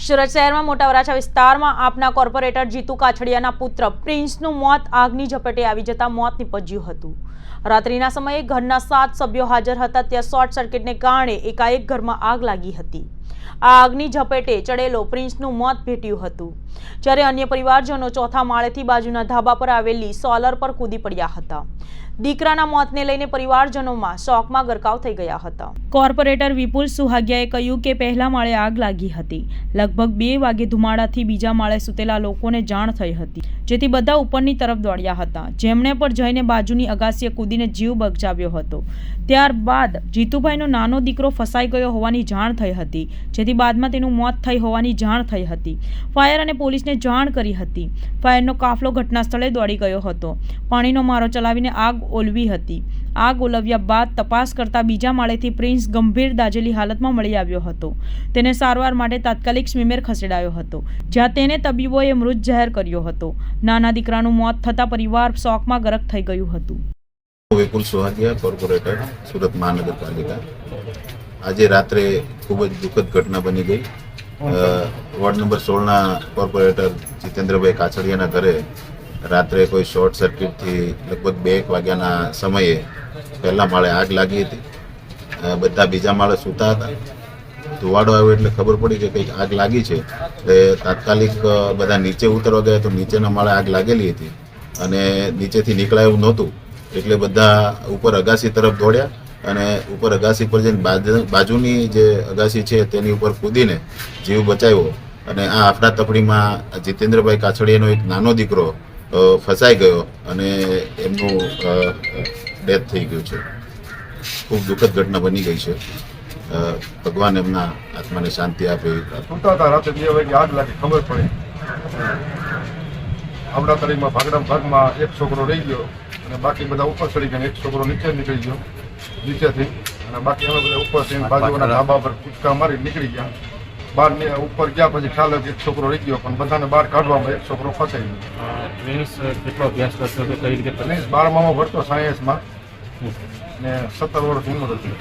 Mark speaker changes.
Speaker 1: સુરત શહેરમાં મોટા વરાછા વિસ્તારમાં આપના કોર્પોરેટર જીતુ કાછડિયાના પુત્ર પ્રિન્સનું મોત આગની ઝપેટે આવી જતા મોત નીપજ્યું હતું. રાત્રિના સમયે ઘરના સાત સભ્યો હાજર હતા, ત્યાં શોર્ટ સર્કિટને કારણે એકાએક ઘરમાં આગ લાગી હતી. આ આગની ઝપેટે ચડેલો પ્રિન્સનું મોત ભેટ્યું હતું. જ્યારે અન્ય પરિવારજનો ચોથા માળેથી બાજુના ધાબા પર આવેલી સોલર પર કૂદી પડ્યા હતા. દીકરાના મોતને લઈને પરિવારજનોમાં શોકમાં ગરકાવ થઈ ગયા હતા. કોર્પોરેટર વિપુલ સુહાગિયાએ કહ્યું કે પહેલા માળે આગ લાગી હતી. લગભગ બે વાગે ધુમાડાથી બીજા માળે સૂતેલા લોકોને જાણ થઈ હતી. જેથી બધા ઉપરની તરફ દોડ્યા હતા. જેમણે પણ જઈને બાજુની અગાસીએ કૂદીને જીવ બગજાવ્યો હતો. ત્યારબાદ જીતુભાઈનો નાનો દીકરો ફસાઈ ગયો હોવાની જાણ થઈ હતી. જેથી બાદમાં તેનું મોત થઈ હોવાની જાણ થઈ હતી. ફાયર અને પોલીસને જાણ કરી હતી. ફાયરનો કાફલો ઘટના સ્થળે દોડી ગયો હતો. પાણીનો મારો ચલાવીને આગ ઓલવી હતી. આગ ઓલવ્યા બાદ તપાસ કરતા બીજા માળેથી પ્રિન્સ ગંભીર દાજેલી હાલતમાં મળી આવ્યો હતો. તેને સારવાર માટે તાત્કાલિક સ્મીમેર ખસેડાયો હતો, જ્યાં તેને તબીબોએ મૃત જાહેર કર્યો હતો. નાના દીકરાનું મોત થતાં પરિવાર શોકમાં ગરક થઈ ગયું હતું.
Speaker 2: વિપુલ સોહાગિયા, કોર્પોરેટર, સુરત મહાનગરપાલિકા. આજે રાત્રે ખૂબ જ દુઃખદ ઘટના બની ગઈ. વોર્ડ નંબર સોળના કોર્પોરેટર જીતેન્દ્રભાઈ કાછડિયાના ઘરે રાત્રે કોઈ શોર્ટ સર્કિટથી લગભગ બે એક વાગ્યાના સમયે પહેલા માળે આગ લાગી હતી. બધા બીજા માળે સૂતા હતા. ધુવાડો આવ્યો એટલે ખબર પડી કે કંઈક આગ લાગી છે. એટલે તાત્કાલિક બધા નીચે ઉતરવા ગયા તો નીચેના માળે આગ લાગેલી હતી અને નીચેથી નીકળાય એવું નહોતું. એટલે બધા ઉપર અગાસી તરફ દોડ્યા અને ઉપર અગાસી પર જઈને બાજુ- બાજુની જે અગાસી છે તેની ઉપર કૂદીને જીવ બચાવ્યો. અને આ આફડા તફડીમાં જીતેન્દ્રભાઈ કાછડિયાનો એક નાનો દીકરો ફસાઈ ગયો અને એમનું ડેથ થઈ ગયું છે. ખૂબ દુઃખદ ઘટના બની ગઈ છે. ભગવાન એમના આત્માને શાંતિ આપે.
Speaker 3: સુતા હતા રાતે બે વાગે આગ લાગી ખબર પડી. આવડા તરીમાં ભાગડા ભાગમાં એક છોકરો રહી ગયો અને બાકી બધા ઉપર ચડી ગયા અને એક છોકરો નીચે નીકળી ગયો. નીચેથી અને બાકી અમે બધા ઉપર થઈને બાજુના ધાબા પર કૂદકા મારી નીકળી ગયા. બહાર ની- ઉપર ગયા પછી ખ્યાલ હતી કે છોકરો રહી ગયો પણ બધાને બહાર કાઢવામાં એક છોકરો ફસાઈ ગયો.
Speaker 4: પ્રિન્સ કેટલો અભ્યાસ કરતો હતો કઈ રીતે
Speaker 3: પ્લીઝ બારમામાં ભરતો સાયન્સમાં ને સત્તર વર્ષ ઉંમર હતી.